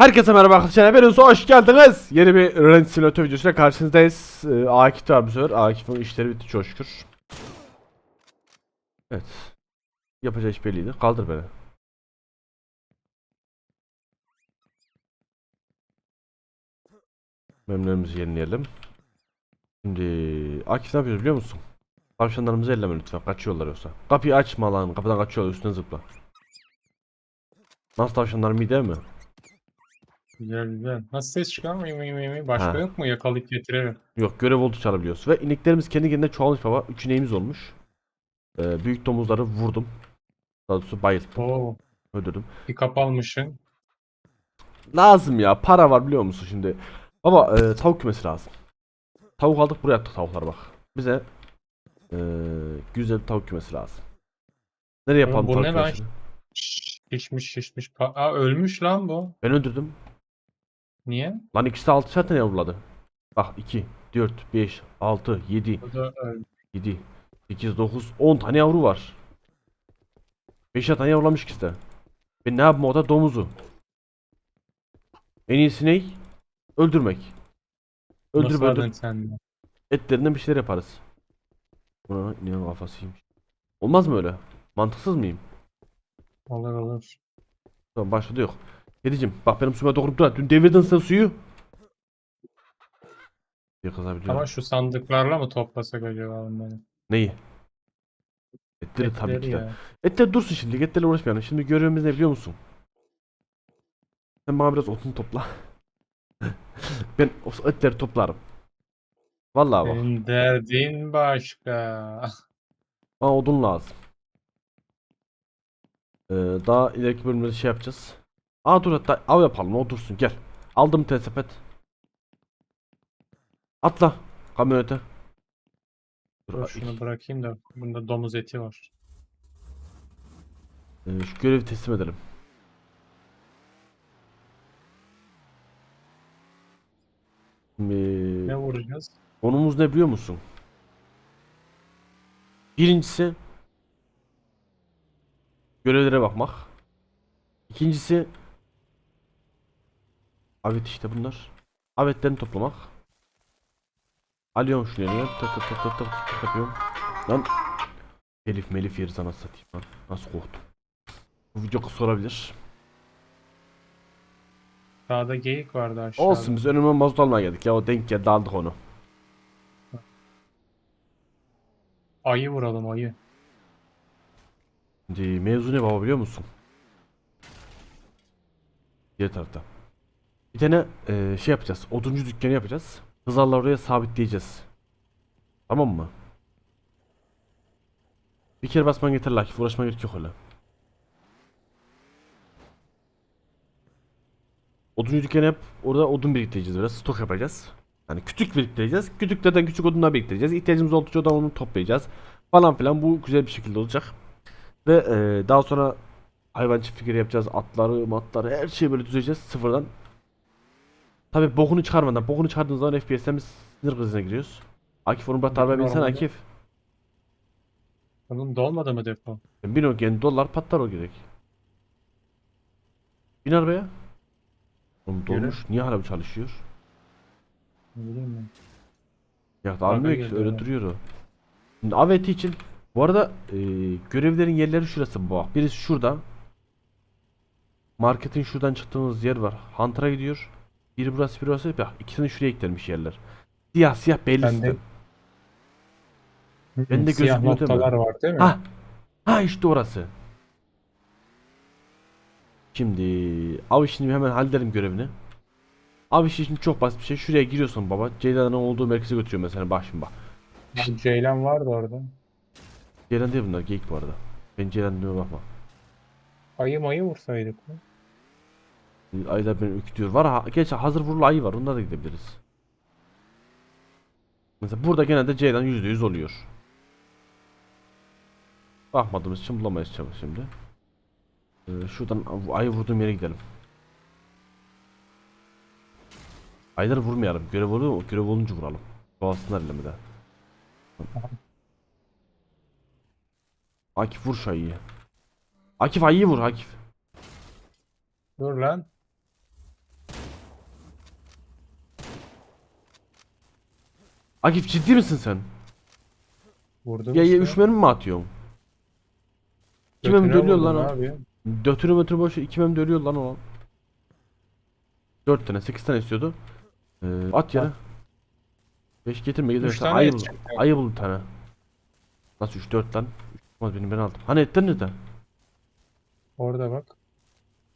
Herkese merhaba arkadaşlar. Hepiniz hoş geldiniz. Yeni bir Rent Simulator videosuyla karşınızdayız. Ee, Akif var bu sefer. Akif'in işleri bitti çok şükür. Evet. Yapacağı iş belliydi. Kaldır beni. Memnunumuzu yenileyelim. Şimdi Akif ne yapıyoruz biliyor musun? Tavşanlarımızı elleme lütfen. Kaçıyorlar yoksa. Kapıyı açma lan. Kapıdan kaçıyorlar. Üstüne zıpla. Nasıl tavşanlar mide mi? Güzel güzel. Nasıl ses çıkar mı? Mi, mi? Başka Ha. yok mu? Yakalayıp getirelim. Yok görev oldu çalabiliyoruz. Ve ineklerimiz kendi kendine çoğalmış baba. Üç ineğimiz olmuş. Ee, büyük domuzları vurdum. Daha doğrusu bayılttım. Oo. Öldürdüm. Bir kap almışsın. Lazım ya. Para var biliyor musun şimdi. Baba e, tavuk kümesi lazım. Tavuk aldık buraya attık tavuklar bak. Bize e, güzel bir tavuk kümesi lazım. Nereye yapalım bu tavuk ne lan? kümesini? Şişmiş şişmiş. Pa- Aa, ölmüş lan bu. Ben öldürdüm. Niye? Lan ikisi de 6 zaten yavruladı. Bak 2, 4, 5, 6, 7, Bu da öl- 7, 8, 9, 10 tane yavru var. 5 tane yavrulamış ikisi de. Ben ne yapayım o da domuzu. En iyisi ne? Öldürmek. Öldürüp Nasıl öldür. sen de? Etlerinden bir şeyler yaparız. Buna ineğin kafasıymış. Olmaz mı öyle? Mantıksız mıyım? Olur olur. Tamam başladı yok. Kedicim bak benim suyuma dokunup dur. Dün devirdin sen suyu. Bir kızabiliyorum. Ama şu sandıklarla mı toplasak acaba bunları? Neyi? Etleri tabii ki de. ya. Etler dursun şimdi. Etlerle uğraşmayalım. Şimdi görevimiz ne biliyor musun? Sen bana biraz odun topla. ben o etleri toplarım. Vallahi bak. Senin derdin başka. Bana odun lazım. Ee, daha ileriki bölümde şey yapacağız. Aa dur hatta av yapalım o dursun gel. Aldım tesepet. Atla kamyonete. Dur, Dur şunu bırakayım da. Bunda domuz eti var. Ee, şu görevi teslim edelim. Şimdi... Ne vuracağız? Konumuz ne biliyor musun? Birincisi görevlere bakmak. İkincisi avet işte bunlar. Avetlerini toplamak. Alıyorum şunu elime. Tık tık tık tık tık tık yapıyorum. Lan Elif melif yeriz anasını satayım lan. Nasıl korktum. Bu video kısa olabilir. Sağda geyik vardı aşağıda. Olsun biz önüme mazot almaya geldik ya o denk geldi aldık onu. Ayı vuralım ayı. Şimdi mevzu ne baba biliyor musun? Diğer tarafta. Bir tane eee, şey yapacağız. Oduncu dükkanı yapacağız. Hızarla oraya sabitleyeceğiz. Tamam mı? Bir kere basman yeter Akif. Uğraşma gerek yok öyle. Oduncu dükkanı yap. Orada odun biriktireceğiz biraz. Stok yapacağız. Yani küçük biriktireceğiz. Küçüklerden küçük odunlar biriktireceğiz. İhtiyacımız oldukça da onu toplayacağız. Falan filan. Bu güzel bir şekilde olacak. Ve eee, daha sonra hayvan çiftlikleri yapacağız. Atları, matları her şeyi böyle düzeceğiz sıfırdan. Tabi bokunu çıkarmadan. Bokunu çıkardığımız zaman FPS'ten biz sinir krizine giriyoruz. Akif onu bırak arabaya binsene Akif. Bunun dolmadı mı depo? Bin o yani dolar patlar o gerek. Bin arabaya. Oğlum dolmuş. Niye hala bu çalışıyor? Ne bileyim ben. Ya da almıyor ki öyle duruyor o. Şimdi AVT için bu arada eee, görevlerin yerleri şurası bu. Birisi şurada. Marketin şuradan çıktığımız yer var. Hunter'a gidiyor. Biri burası biri burası. Bak ikisini şuraya eklenmiş yerler. Siyah siyah belli Ben de-. Ben de Siyah noktalar var değil mi? Ha. Ha işte orası. Şimdi av işini hemen halledelim görevini. Av işi için çok basit bir şey. Şuraya giriyorsun baba. Ceylan'ın olduğu merkeze götürüyor mesela bak şimdi bak. Ceylan vardı orada. Ceylan değil bunlar geyik bu arada. Ben Ceylan diyor bakma. Ayı mayı vursaydık mı? Aylar beni ürkütüyor. Var ha, geç hazır vurulu ayı var. Onlara da gidebiliriz. Mesela burada genelde Ceylan %100 oluyor. Bakmadığımız için bulamayız çabuk şimdi. Ee, şuradan ayı vurduğum yere gidelim. Ayları vurmayalım. Görev oluyor Görev olunca vuralım. Doğasınlar elemede. Akif vur şu ayıyı. Akif ayıyı vur Akif. Dur lan. Akif ciddi misin sen? Vurdum Ya ya işte. üç mermi mi atıyorsun? İki mermi Götüne dönüyor vurdum lan o. Abi. Dötürü mötürü boş iki mermi dönüyor lan o. Dört tane sekiz tane istiyordu. Ee, at yere. Beş getirme getirme. Üç İşte tane ayı et bul. çıktı. Ayı bul bir tane. Nasıl üç dört lan? Üç olmaz benim ben aldım. Hani etler nerede? Orada bak.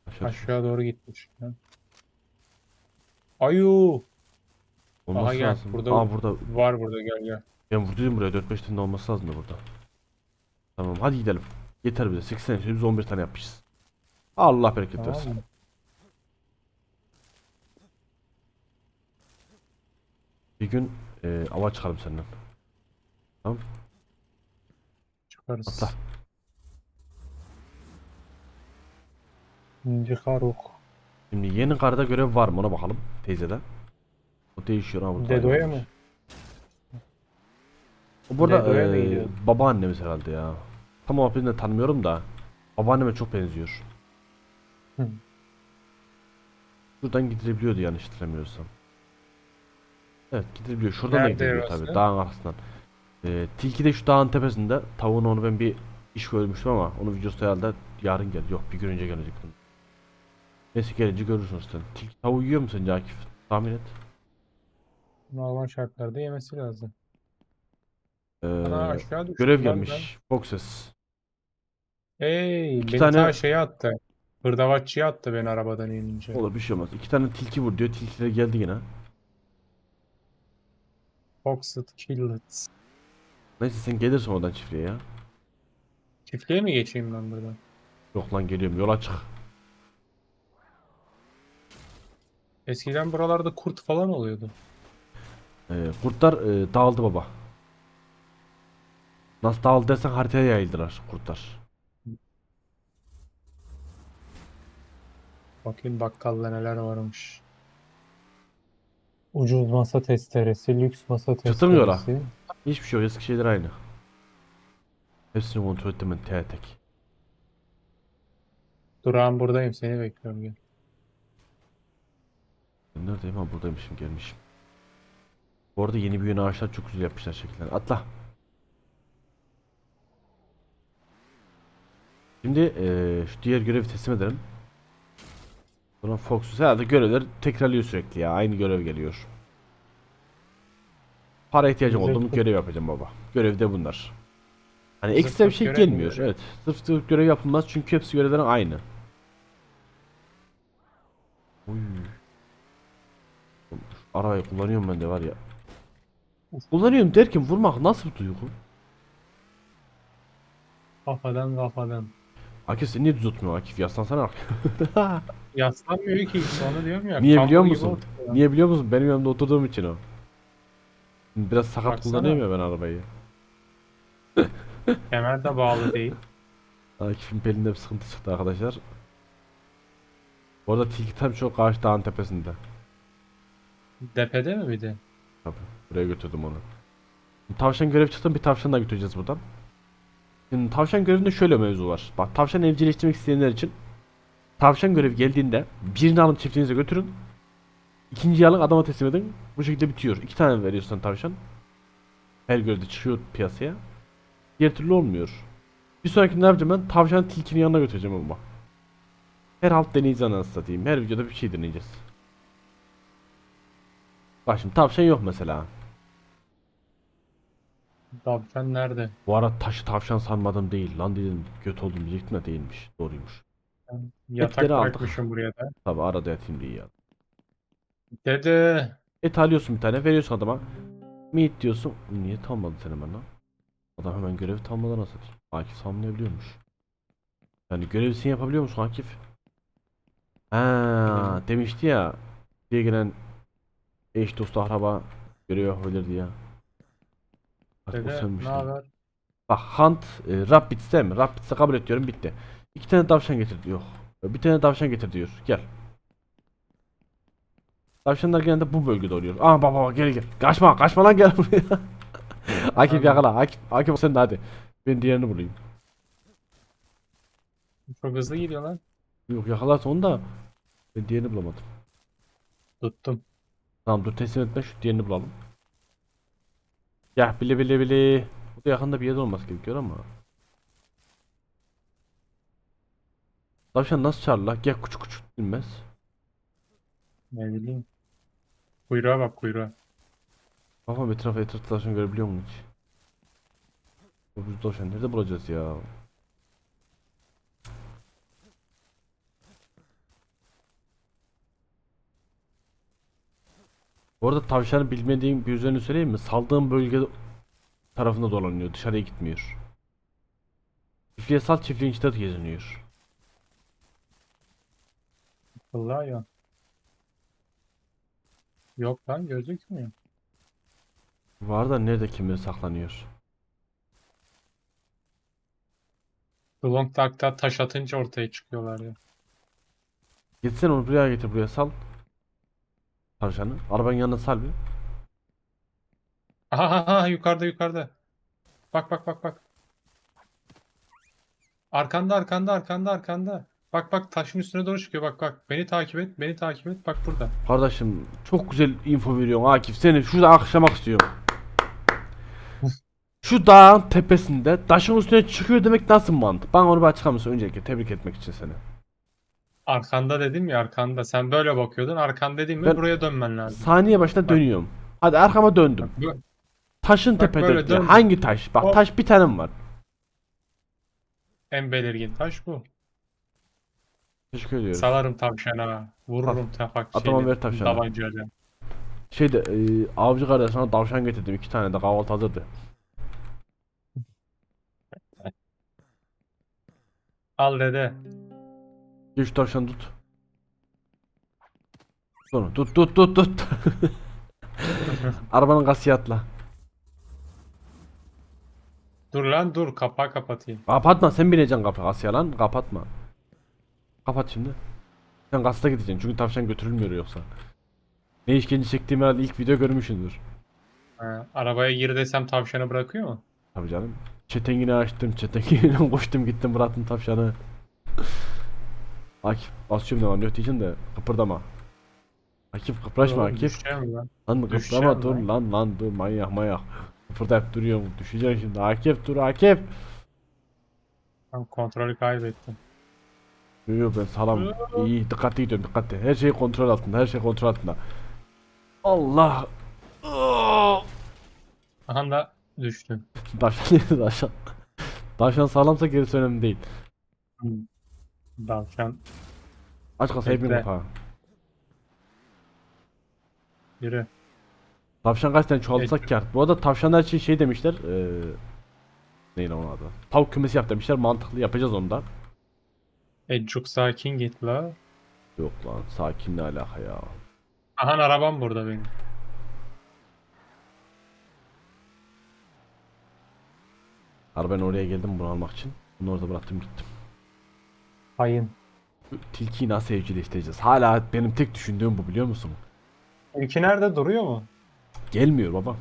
Aşağı. Aşağı doğru gitmiş. Ha. Ayu. Olması Aha gel, lazım. burada- Aa burada. Var burada gel gel. Ben vurduydum buraya 4-5 tane olması lazım da burada. Tamam hadi gidelim. Yeter bize 8 tane biz 11 tane yapmışız. Allah bereket Tamam versin. Bir gün e, ava çıkalım senden. Çıkarız. Atla. İnci karuk. Şimdi yeni karda görev var mı ona bakalım teyzeden. O değişiyor burada. Dedo'ya mı? O burada Dedo'ya mı e, gidiyor? babaannemiz herhalde ya. Tam muhabbetini de tanımıyorum da. Babaanneme çok benziyor. Hı. Şuradan gidilebiliyordu yanlış hatırlamıyorsam. Evet gidilebiliyor. Şuradan da Nerede gidilebiliyor orası? tabii. Dağın arkasından. Ee, tilki de şu dağın tepesinde. Tavuğun onu ben bir iş görmüştüm ama onun videosu herhalde yarın geldi. Yok bir gün önce gelecek. Neyse gelince görürsün sen. Tilki tavuğu yiyor mu sence Akif? Tahmin et. Normal şartlarda yemesi lazım. Ee, Ana aşağı düştü. görev lan gelmiş. Foxes. ben. Hey, İki beni tane- ta şeye attı. Hırdavatçıya attı beni arabadan inince. Olur bir şey olmaz. İki tane tilki vur diyor. Tilkiler geldi yine. Foxed Killed. Neyse sen gelirsin oradan çiftliğe ya. Çiftliğe mi geçeyim ben buradan? Yok lan geliyorum yola çık. Eskiden buralarda kurt falan oluyordu. Ee, kurtlar e, dağıldı baba. Nasıl dağıldı dersen haritaya yayıldılar kurtlar. Bakayım bakkalda neler varmış. Ucuz masa testeresi, lüks masa Çıtırmıyor ha. testeresi. Hiçbir şey yok eski şeyler aynı. Hepsini kontrol ettim ben tek tek. Durağım buradayım seni bekliyorum gel. Ben neredeyim ha buradaymışım gelmişim. Bu arada yeni büyüyen ağaçlar çok güzel yapmışlar şekiller. Atla. Şimdi eee, şu diğer görevi teslim edelim. Sonra Fox'uz herhalde görevler tekrarlıyor sürekli ya. Aynı görev geliyor. Para ihtiyacım oldu mu görev yapacağım baba. Görev de bunlar. Hani Zırt ekstra bir şey gelmiyor. Evet. Sırf sırf görev yapılmaz çünkü hepsi görevlerin aynı. Şu Arabayı kullanıyorum ben de var ya. Kullanıyorum derken vurmak nasıl bir duygu? Kafadan kafadan. Akif sen niye düz oturmuyorsun Akif? Yaslansana bak. Yaslanmıyor ki onu diyorum ya. Niye biliyor musun? Niye biliyor musun? Benim yanımda oturduğum için o. Biraz sakat Baksana. kullanıyorum ya ben arabayı. Kemer de bağlı değil. Akif'in belinde bir sıkıntı çıktı arkadaşlar. Bu arada tilki tam şu karşı dağın tepesinde. Depede mi bir de? Tabii. Buraya götürdüm onu. Tavşan görev çıktı bir tavşan da götüreceğiz buradan. Şimdi tavşan görevinde şöyle mevzu var. Bak tavşan evcilleştirmek isteyenler için tavşan görevi geldiğinde birini alın çiftliğinize götürün. İkinciyi alın adama teslim edin. Bu şekilde bitiyor. İki tane veriyorsun tavşan. Her görevde çıkıyor piyasaya. Diğer türlü olmuyor. Bir sonraki ne yapacağım ben? Tavşanı tilkinin yanına götüreceğim ama. Her halt deneyeceğiz anasını satayım. Her videoda bir şey deneyeceğiz. Bak şimdi tavşan yok mesela. Tavşan nerede? Bu ara taşı tavşan sanmadım değil. Lan dedim göt oldum diyecektim de değilmiş. Doğruymuş. Yatak Etleri aldık. bırakmışım buraya da. Tabi arada yatayım diye ya. Dede. Et alıyorsun bir tane veriyorsun adama. Meat diyorsun. Niye tamamladın sen hemen lan? Adam hemen görevi tamamladan nasıl? Akif tamamlayabiliyormuş. Yani görevi sen yapabiliyor musun Akif? Ha demişti ya. Diye gelen eş dostu akraba görev yapabilir diye. Artık o Dede sönmüş ne lan. haber? Bak Hunt e, Rabbids'te mi? Rabbids'e kabul et diyorum bitti. İki tane tavşan getir diyor. Bir tane tavşan getir diyor. Gel. Tavşanlar genelde bu bölgede oluyor. Aa baba baba gel gel. Kaçma kaçma lan gel buraya. Akif Tamam. yakala. Akif, Akif sen de hadi. Ben diğerini bulayım. Çok hızlı gidiyor lan. Yok yakalarsa onu da ben diğerini bulamadım. Tuttum. Tamam dur teslim etme şu diğerini bulalım. Ya bile bile bile. Bu da yakında bir yerde olması gerekiyor ama. Tavşan nasıl çağırır la? Gel küçük küçük bilmez. Ne bileyim. Kuyruğa bak kuyruğa. Kafam etrafa etrafta tavşan görebiliyor musun hiç? Bu tavşan nerede bulacağız ya? Bu arada tavşanı bilmediğim bir üzerine söyleyeyim mi? Saldığım bölge tarafında dolanıyor. Dışarıya gitmiyor. Çiftliğe sal çiftliğin içinde de geziniyor. Ya. Yok lan gözükmüyor. Var da nerede kimleri saklanıyor? Long Dark'ta taş atınca ortaya çıkıyorlar ya. Gitsen onu buraya getir buraya sal. Tavşanı. Arabanın yanına sal bir. Aha, aha, aha, yukarıda yukarıda. Bak bak bak bak. Arkanda arkanda arkanda arkanda. Bak bak taşın üstüne doğru çıkıyor bak bak. Beni takip et beni takip et bak burada. Kardeşim çok güzel info veriyorsun Akif. Seni şurada akşamak istiyorum. Şu dağın tepesinde taşın üstüne çıkıyor demek nasıl mantık? Bana onu bir açıklar mısın öncelikle tebrik etmek için seni. Arkanda dedim ya arkanda. Sen böyle bakıyordun. Arkan dediğim mi Ben- buraya dönmen lazım. Saniye başına dönüyorum. Hadi arkama döndüm. Taşın Bak tepede. böyle Ya döndüm. hangi taş? Bak Hop. taş bir tane mi var? En belirgin taş bu. Teşekkür ediyorum. Salarım tavşana. Vururum tafak Atama şeyle, ver tavşana. Tabancayla. Şeyde e, avcı kardeş sana tavşan getirdim. iki tane de kahvaltı hazırdı. Al dede. Gel şu tavşanı tut. Sonra tut tut tut tut. Arabanın kasaya atla. Dur lan dur kapağı kapatayım. Kapatma sen bineceksin kapı Asya lan kapatma. Kapat şimdi. Sen kasada gideceksin çünkü tavşan götürülmüyor yoksa. Ne işkence çektiğimi herhalde ilk video görmüşsündür. Ha, arabaya gir desem tavşanı bırakıyor mu? Tabii canım. Çetengini açtım, çetengiyle koştum gittim bıraktım tavşanı. Akif basıyorum ne yok diyeceksin de kıpırdama. Akif kıpraşma Oğlum, Akif. düşeceğim lan. Lan düşeceğim kıpırdama dur lan. lan lan dur manyak manyak. Kıpırdayıp duruyorum düşeceksin şimdi Akif dur Akif. Ben kontrolü kaybettim. Yok yok ben sağlam. İyi dikkatli gidiyorum dikkatli. Her şey kontrol altında her şey kontrol altında. Allah. Aha da düştüm. Tavşan yedi tavşan. Tavşan sağlamsa gerisi önemli değil. Tavşan Aç kasayı bin Bekle. yürü. Tavşan kaç tane çoğaltsak kar. Bu arada tavşanlar için şey demişler. Eee neydi onun adı? Tavuk kümesi yap demişler. Mantıklı yapacağız onu da. Ecuk sakin git la. Yok lan sakin ne alaka ya. Aha arabam burada benim. Ben oraya geldim bunu almak için. Bunu orada bıraktım gittim. Hayın. Şu Tilkiyi nasıl evcilleştireceğiz? Hala benim tek düşündüğüm bu biliyor musun? İlki nerede duruyor mu? Gelmiyor baba.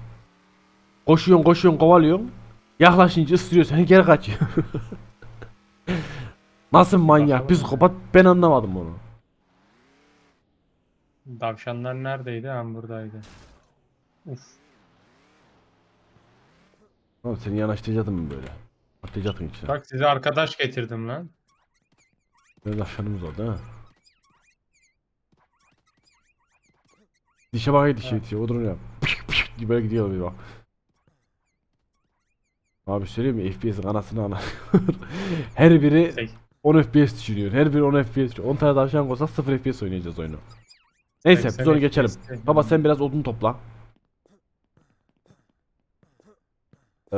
Koşuyorsun koşuyorsun kovalıyorsun. Yaklaşınca ısırıyor seni geri kaçıyor. Nasıl manyak Bakalım. psikopat ben anlamadım onu. Tavşanlar neredeydi? Hem buradaydı. Uf. Oğlum seni yanaştıracaktım mı böyle? Atlayacaktın içine. Bak size arkadaş getirdim lan. Biraz aşağımız oldu ha. Dişe bakıyor dişe itiyor. O durum ya. Pışk pışk diye böyle gidiyor bir bak. Abi söyleyeyim mi? FPS'in anasını ana. Her biri Sek- 10 FPS düşürüyor. Her biri 10 FPS düşürüyor. 10 tane tavşan koysak 0 FPS oynayacağız oyunu. Neyse biz 80 onu geçelim. Baba sen biraz odun topla. Ee,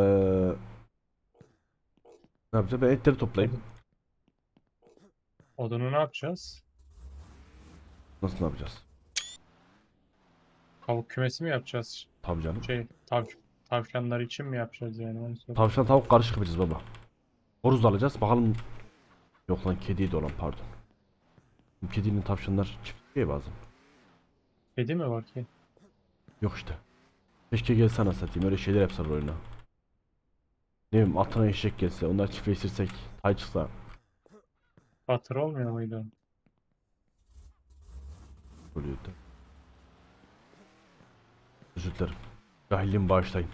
ne yapacağım? Ben etleri toplayayım. Odunu ne yapacağız? Nasıl ne yapacağız? Tavuk kümesi mi yapacağız? Tabii canım. Şey, tav tavşanlar için mi yapacağız yani? Onu sor. Tavşan tavuk karışık yapacağız baba. Horuz alacağız. Bakalım. Yok lan kediydi olan pardon. Kedinin tavşanlar çift değil bazen. Kedi mi var ki? Yok işte. Keşke gelse ana satayım. Öyle şeyler yapsalar oyuna. Ne bileyim atına eşek gelse. Onlar çiftleştirsek. Tay çıksa. Batır olmuyor muydu? Oluyordu. Özür dilerim. Cahilliğimi bağışlayın.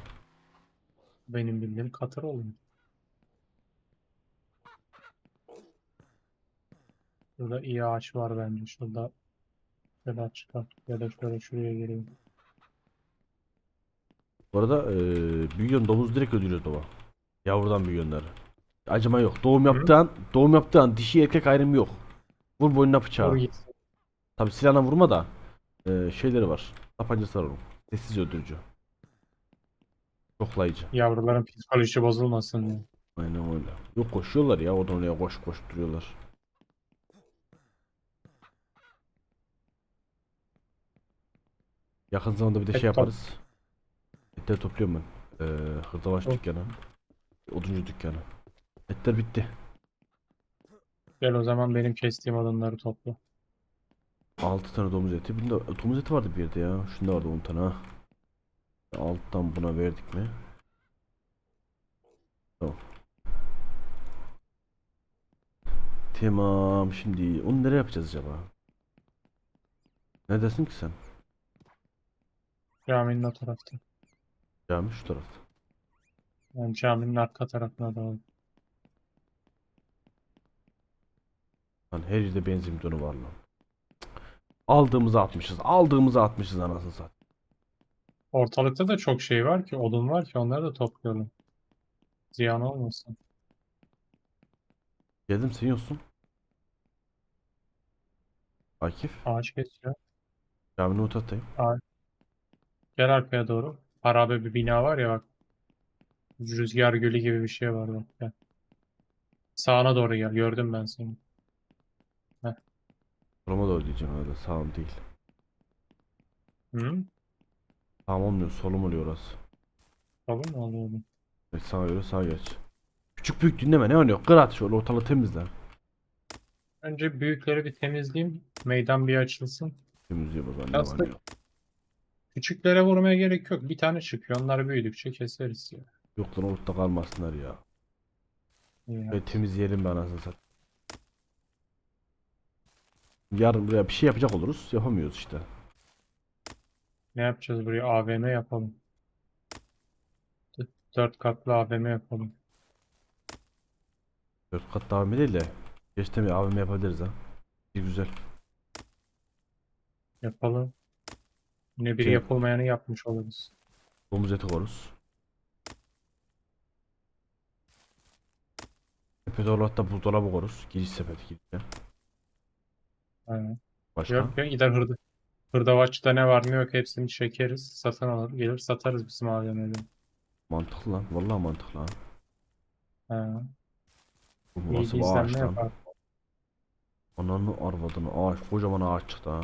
Benim bildiğim katır oluyor. Burada iyi ağaç var bence. Şurada şöyle çıkar. Ya da şöyle şuraya gireyim. Bu arada eee büyüyen domuz direkt öldürüyor baba. Yavrudan büyüyenler. Acıma yok. Doğum yaptığı an, doğum yaptığı an dişi erkek ayrımı yok. Vur boynuna bıçağı. Tabi silahla vurma da eee, şeyleri var. Tapancası var onun. Sessiz öldürücü. Çoklayıcı. Yavruların psikolojisi bozulmasın diye. Aynen öyle. Yok koşuyorlar ya oradan oraya koş koş duruyorlar. Yakın zamanda bir de Et şey top. yaparız. Etleri topluyorum ben. Ee, hırdavaç Top. dükkanı. Oduncu dükkanı. Etler bitti. Gel o zaman benim kestiğim odunları topla. 6 tane domuz eti. Bunda domuz eti vardı bir yerde ya. Şunda vardı 10 tane ha. Alttan buna verdik mi? Tamam. Tamam şimdi onu nereye yapacağız acaba? Ne dersin ki sen? Caminin o tarafta. Cami şu tarafta. Yani caminin arka tarafına doğru. Lan her yerde benzin bidonu var lan. Aldığımızı atmışız. Aldığımızı atmışız anasını satayım. Ortalıkta da çok şey var ki, odun var ki onları da toplayalım. Ziyan olmasın. Geldim sen yoksun. Akif. Ağaç kesiyor. Caminin ortasındayım. Gel arkaya doğru. Harabe bir bina var ya bak. Rüzgar gölü gibi bir şey var bak. Gel. Sağına doğru gel. Gördüm ben seni. Soluma doğru diyeceğim öyle sağım değil. Hı? Sağım olmuyor solum oluyor orası. Tamam mı oluyordu? Evet, sağa göre sağa geç. Küçük büyük dinleme ne oynuyor? Kır at şöyle ortalığı temizle. Önce büyükleri bir temizleyeyim. Meydan bir açılsın. Temizliyor baba ne Aslında- yok. Küçüklere vurmaya gerek yok. Bir tane çıkıyor. Onlar büyüdükçe keseriz ya. Yok lan ortada kalmasınlar ya. Ya. Böyle temizleyelim be anasını satayım. Yarın buraya bir şey yapacak oluruz. Yapamıyoruz işte. Ne yapacağız buraya? AVM yapalım. Dört katlı AVM yapalım. Dört kat devam değil de. Geçte bir AVM yapabiliriz ha. Bir güzel. Yapalım. Yine biri Şey- yapılmayanı yapmış oluruz. Domuz eti koruz. Sepeti olarak da buzdolabı koruz. Giriş sepeti girişte. Aynen. Başka? Yok ya gider hırda. Hırdavatçıda ne var ne yok hepsini çekeriz. Satın alır. Gelir satarız bizim AVM'de. Mantıklı lan. Vallahi mantıklı ha. Ha. Bu İyi nasıl bir bir ağaç izlenme lan? yapar. Ananı arvadını ağaç. Kocaman ağaç çıktı ha.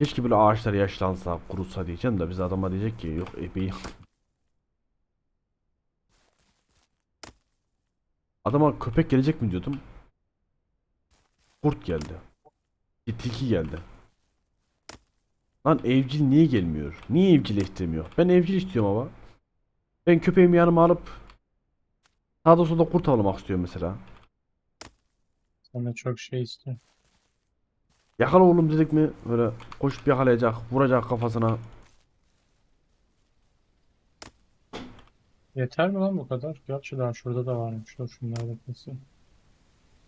Keşke böyle ağaçlar yaşlansa, kurutsa diyeceğim de biz adama diyecek ki yok ebeği. Adama köpek gelecek mi diyordum. Kurt geldi. Bir tilki geldi. Lan evcil niye gelmiyor? Niye evcilleştirmiyor? Ben evcil istiyorum ama. Ben köpeğimi yanıma alıp sağda solda kurt avlamak istiyorum mesela. De çok şey istiyorsun. Yakala oğlum dedik mi böyle koşup yakalayacak, vuracak kafasına. Yeter mi lan bu kadar? Gerçi daha şurada da varmış. Dur şunları da keseyim.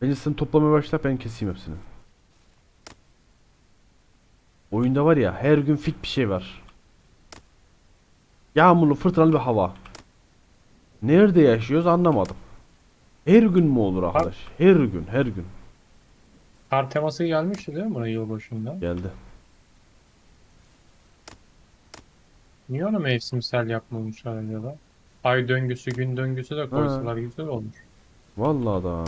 Bence sen toplamaya başla ben keseyim hepsini. Oyunda var ya her gün fit bir şey var. Yağmurlu fırtınalı bir hava. Nerede yaşıyoruz anlamadım. Her gün mü olur arkadaş? Her gün, her gün. Kar teması gelmişti değil mi buna yılbaşında? Geldi. Niye onu mevsimsel yapmamışlar acaba? Ay döngüsü, gün döngüsü de koysalar güzel olur. Vallahi da.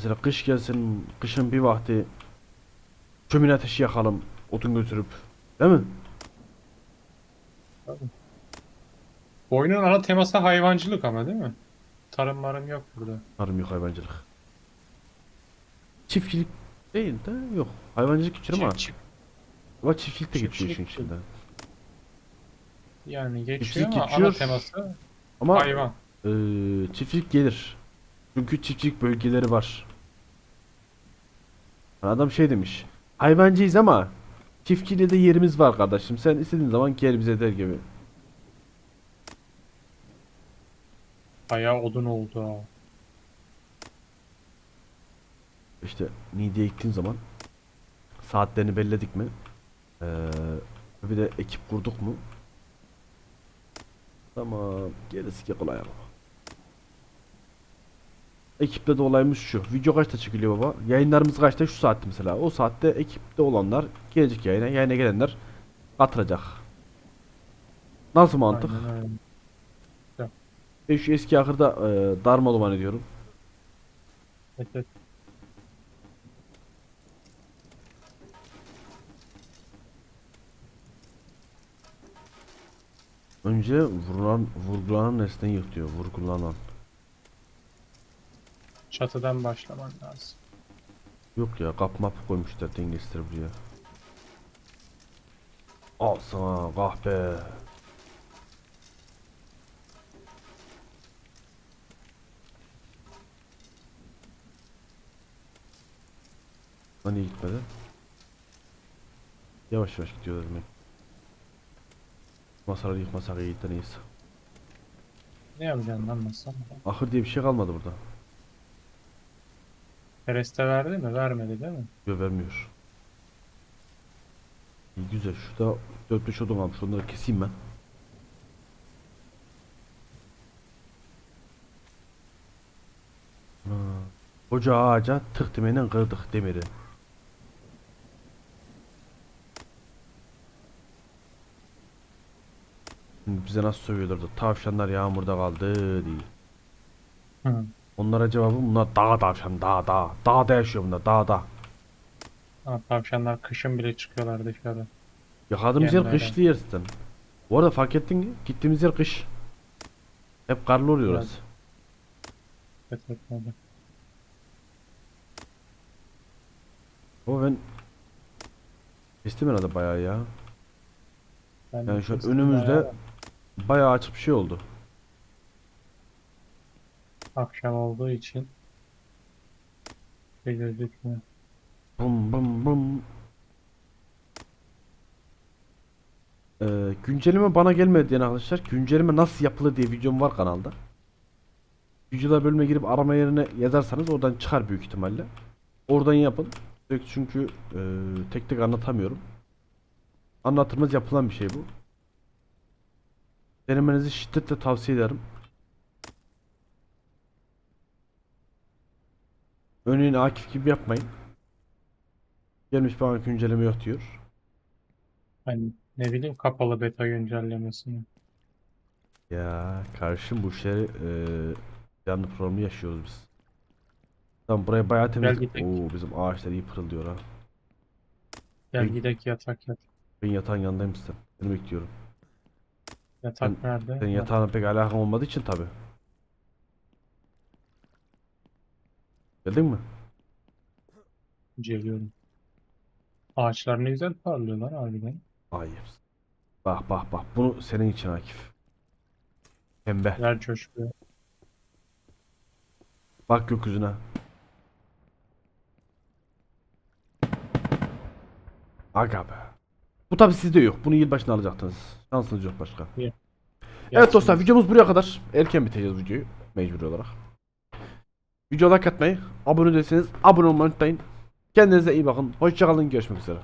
Mesela kış gelsin, kışın bir vakti kömür ateşi yakalım, odun götürüp. Değil mi? Bu oyunun ana teması hayvancılık ama değil mi? Tarım marım yok burada. Tarım yok hayvancılık. Çiftçilik değil de yok. Hayvancılık geçiyor ama, Çift- ama çiftçilik de geçiyor işin içinde. Yani geçiyor Çiftçilik ama geçiyor. ana teması Ama hayvan. eee, çiftçilik gelir. Çünkü çiftçilik bölgeleri var. Adam şey demiş. Hayvancıyız ama Çiftçiliğe de yerimiz var kardeşim. Sen istediğin zaman gel bize der gibi. Bayağı odun oldu ha. İşte Niğde'ye gittiğin zaman saatlerini belledik mi? Ee, bir de ekip kurduk mu? Tamam. Gerisi ki kolay ama. Ekiple de olayımız şu. Video kaçta çekiliyor baba? Yayınlarımız kaçta? Şu saatte mesela. O saatte ekipte olanlar gelecek yayına. Yayına gelenler katılacak. Nasıl mantık? Aynen öyle. Ben şu eski ahırda e, darma duman ediyorum. Evet, evet. Önce vurulan, vurgulanan nesneyi yık diyor. Vurgulanan. Çatıdan başlaman lazım. Yok ya kap map koymuşlar dengesizdir buraya. Al sana kahpe. Hani gitmedi? Yavaş yavaş gidiyorlar demek. Masaları yıkmasak iyi de neyse. Ne yapacaksın lan nasıl? Ahır diye bir şey kalmadı burada. Kereste verdi mi? Vermedi değil mi? Yok vermiyor. İyi güzel. Şurada 4-5 odun almış. Onları keseyim ben. Ha. Koca ağaca tık demeden kırdık demiri. Şimdi bize nasıl sövüyorlardı? Tavşanlar yağmurda kaldı diye. Hı. Onlara cevabım bunlar dağ tavşan dağ dağ. Dağda yaşıyor bunlar dağda. Ha, tavşanlar kışın bile çıkıyorlar dışarı. Yakadığımız yer Gelmeden. kışlı yer zaten. Bu arada fark ettin mi? Gittiğimiz yer kış. Hep karlı oluyor Evet. orası. Evet, evet, öyle. Ama ben kestim herhalde bayağı ya. Ben Yani şu an kestim önümüzde bayağı açık bir şey oldu. Akşam olduğu için bir gözükmüyor. Bum bum bum. Ee, güncelleme bana gelmedi diyen arkadaşlar. Güncelleme nasıl yapılır diye videom var kanalda. Videolar bölümüne girip arama yerine yazarsanız oradan çıkar büyük ihtimalle. Oradan yapın. Çünkü e, tek tek anlatamıyorum. Anlatılmaz yapılan bir şey bu. Denemenizi şiddetle tavsiye ederim. Örneğin Akif gibi yapmayın. Gelmiş bana güncelleme yok diyor. Hani ne bileyim kapalı beta güncellemesini. Ya karşım bu işleri eee canlı problemi yaşıyoruz biz. Tamam burayı bayağı temizledik. gidelim. Oo bizim ağaçlar iyi pırıldıyor ha. Gel Peki. gidek yatak yat. Ben yatağın yanındayım sen. Seni bekliyorum. Yatak nerede? Senin yatağına pek alakam olmadığı için tabi. Geldin mi? Geliyorum. Ağaçlar ne güzel parlıyorlar harbiden. Hayır. Bak bak bak bunu senin için Akif. Pembe. Ver coşkuyor. Bak gökyüzüne. Aga be. Bu tabi sizde yok. Bunu yılbaşına alacaktınız. Şansınız yok başka. Evet Yatsın. dostlar videomuz buraya kadar. Erken biteceğiz videoyu. Mecburi olarak. Videoya like atmayı, abone değilseniz abone olmayı unutmayın. Kendinize iyi bakın. Hoşçakalın. Görüşmek üzere.